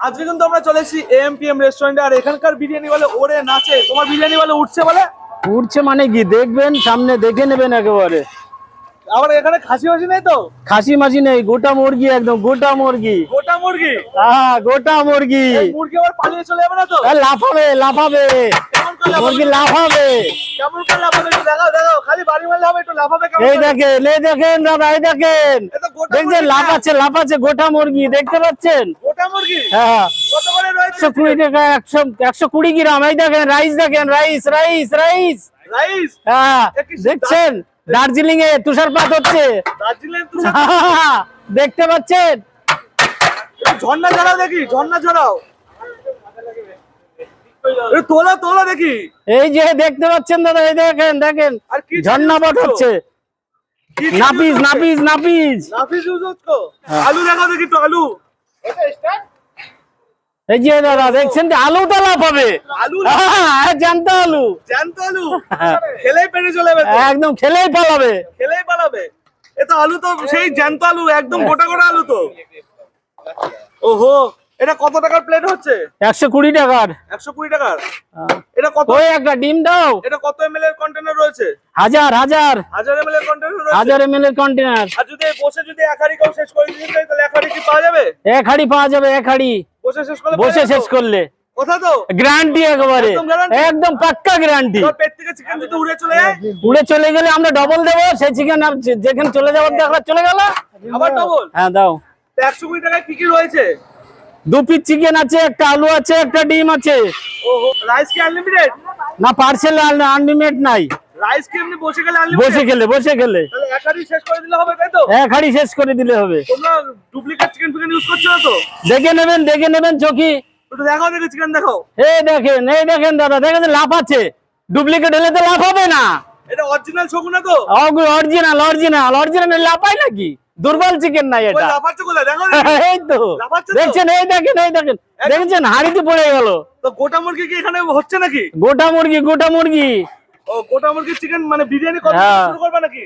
আজকে কিন্তু আমরা চলে এসেছি এএমপিএম রেস্টুরেন্টে আর এখানকার বিরিয়ানি বলে ওরে নাচে। তোমার বিরিয়ানি বলে উঠছে বলে? উঠছে মানে কি? দেখবেন সামনে দেখে নেবেন একেবারে। আবার এখানে খাসি মাসি নেই তো? খাসি মাসি নেই গোটা মুরগি একদম গোটা মুরগি। গোটা মুরগি? হ্যাঁ গোটা মুরগি। মুরগি আবার পালিয়ে চলে যাবে না তো? লাফাবে লাফাবে। মুরগি লাফাবে? কেমন করে লাফাবে? একটু দেখাও দেখাও। খালি বাড়ি মারলে হবে একটু লাফাবে কেমন এই? দেখেন এই দেখেন দাদা এই দেখেন। দেখছেন লাফাচ্ছে লাফাচ্ছে গোটা মুরগি দেখতে পাচ্ছেন? হ্যাঁ। কত করে রয়েছে? একশো কুড়ি টাকা একশো একশো কুড়ি গ্রাম। এই দেখেন রাইস দেখেন রাইস রাইস রাইস। রাইস? হ্যাঁ দেখছেন? দার্জিলিং এ তুষারপাত হচ্ছে। দেখতে পাচ্ছেন? ঝর্ণা ঝরাও দেখি ঝর্ণা ঝরাও। তোলা তোলা দেখি। এই যে দেখতে পাচ্ছেন দাদা এই দেখেন দেখেন। আর কি হচ্ছে। নাপিস নাপিস নাপিস। হচ্ছে হ্যাঁ। আলু দেখাও দেখি তো আলু। এই যে দাদা দেখছেন যে আলুটা লাফাবে আলু হ্যাঁ, জ্যান্ত আলু। জ্যান্ত আলু? খেলেই পেটে চলে যাবে একদম খেলেই পালাবে। খেলেই পালাবে। এ তো আলু তো সেই জ্যান্ত আলু একদম গোটা গোটা আলু তো। ওহো এটা কত টাকার প্লেট হচ্ছে? একশো কুড়ি টাকার। একশো কুড়ি টাকার? এটা কত? ওই একটা ডিম দাও। এটা কত এমএল এর কন্টেনার রয়েছে? হাজার হাজার। হাজার এমএল এর কন্টেনার হাজার এম এর কন্টেনার আর যদি বসে যদি এক হাড়ি কেউ শেষ করে দিতে তাহলে এক কি পাওয়া যাবে? এক পাওয়া যাবে এক বসে শেষ করলে বসে শেষ করলে। কথা তো? গ্যারান্টি একেবারে। একদম পাক্কা গ্যারান্টি তোর পেট থেকে চিকেন যদি উড়ে চলে উড়ে চলে গেলে আমরা ডবল দেবো সেই চিকেন যেখানে চলে যাওয়ার চলে গেল। আবার ডবল হ্যাঁ দাও। একশো কুড়ি টাকায় কি কি রয়েছে? দু পিস চিকেন আছে একটা আলু আছে একটা ডিম আছে। ওহো রাইস কি আনলিমিটেড না পার্সেল আনলিমিটেড নাই। রাইস কি এমনি বসে গেলে বসে বসে খেলে এক হাড়ি শেষ করে দিলে হবে তাই তো? এক হাড়ি শেষ করে দিলে হবে। তোমরা ডুপ্লিকেট চিকেন ফিকেন ইউজ করছ তো? দেখে নেবেন দেখে নেবেন চকি একটু দেখাও দেখে চিকেন দেখাও। এই দেখেন এই দেখেন দাদা দেখেন লাভ আছে। ডুপ্লিকেট হলে তো লাভ হবে না। এটা অরিজিনাল শকুন তো? অরিজিনাল অরিজিনাল অরিজিনাল লাফাই নাকি? দুর্বল চিকেন নাই এটা। দেখো। এই তো? দেখছেন এই দেখেন এই দেখেন। দেখছেন হাড়িতে পড়ে গেল। তো গোটা মুরগি কি এখানে হচ্ছে নাকি? গোটা মুরগি গোটা মুরগি। ও গোটা মুরগির চিকেন মানে বিরিয়ানি কত হ্যাঁ। শুরু করবে নাকি?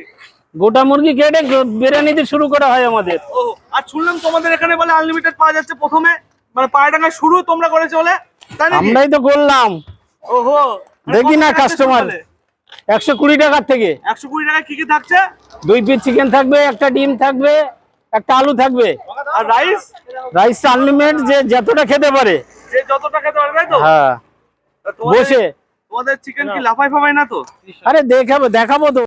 গোটা মুরগি কেটে বিরিয়ানি দিয়ে শুরু করা হয় আমাদের। ও আর শুনলাম তোমাদের এখানে বলে আনলিমিটেড পাওয়া যাচ্ছে প্রথমে। মানে পায়ডাঙ্গা শুরু তোমরা তাই নাকি? আমরাই তো করলাম। ওহো দেখি না কাস্টমার একশো কুড়ি টাকার থেকে। একশো কুড়ি টাকা কি কি থাকছে? দুই পিস চিকেন থাকবে একটা ডিম থাকবে একটা আলু থাকবে। আর রাইস রাইস আনলিমিটেড যে যতটা খেতে পারে। যে যত টাকা দেওয়া তাই তো? হ্যাঁ। বসে। তোমাদের চিকেন কি লাফাই ফাফাই না তো? আরে দেখাবো দেখাবো তো।